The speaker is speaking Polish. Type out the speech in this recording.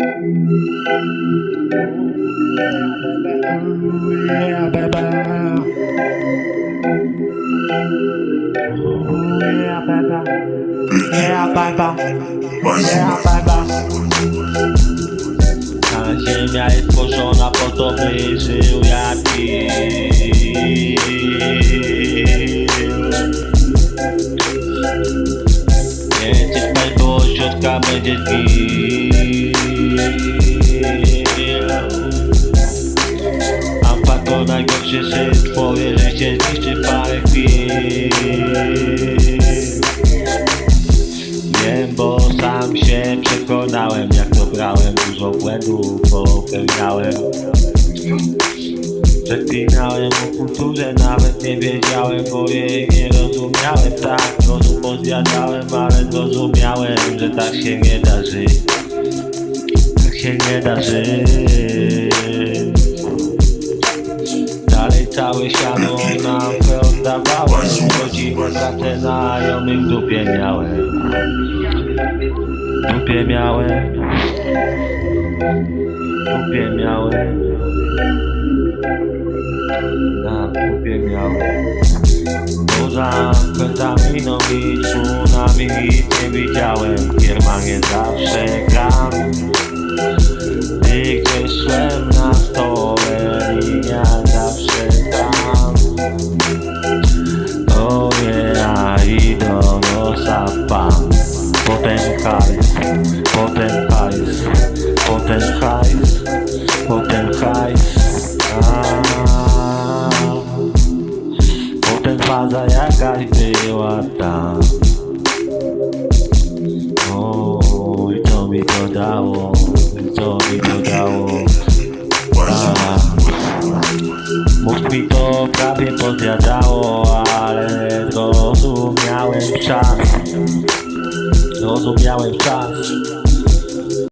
É a barba, é a barba. A gêmea explodiu na portobelho e aqui. Gente, mas hoje eu acabei de vir. Najgorszy szczyt, twoje życie zniszczy parę chwil. Wiem, bo sam się przekonałem Jak to brałem, dużo błędów popełniałem Przeklinałem o kulturze, nawet nie wiedziałem Bo jej nie rozumiałem. Tak, rozum pozjadałem, ale zrozumiałem Że tak się nie da żyć. Tak się nie da żyć Całe siano nam oddawałem Rodzinę, pracę, znajomych w dupie miałem. Dupie miałem. Dupie miałem. Na dupie miałem. Poza fentaminą i tsunami nie widziałem. Kierma nie zawsze pan Potem hajs, potem hajs Potem hajs, potem hajs. A, Potem faza jakaś była tam. O, i co mi to dało, i co mi to zrozumiałem Zrozumiałem czas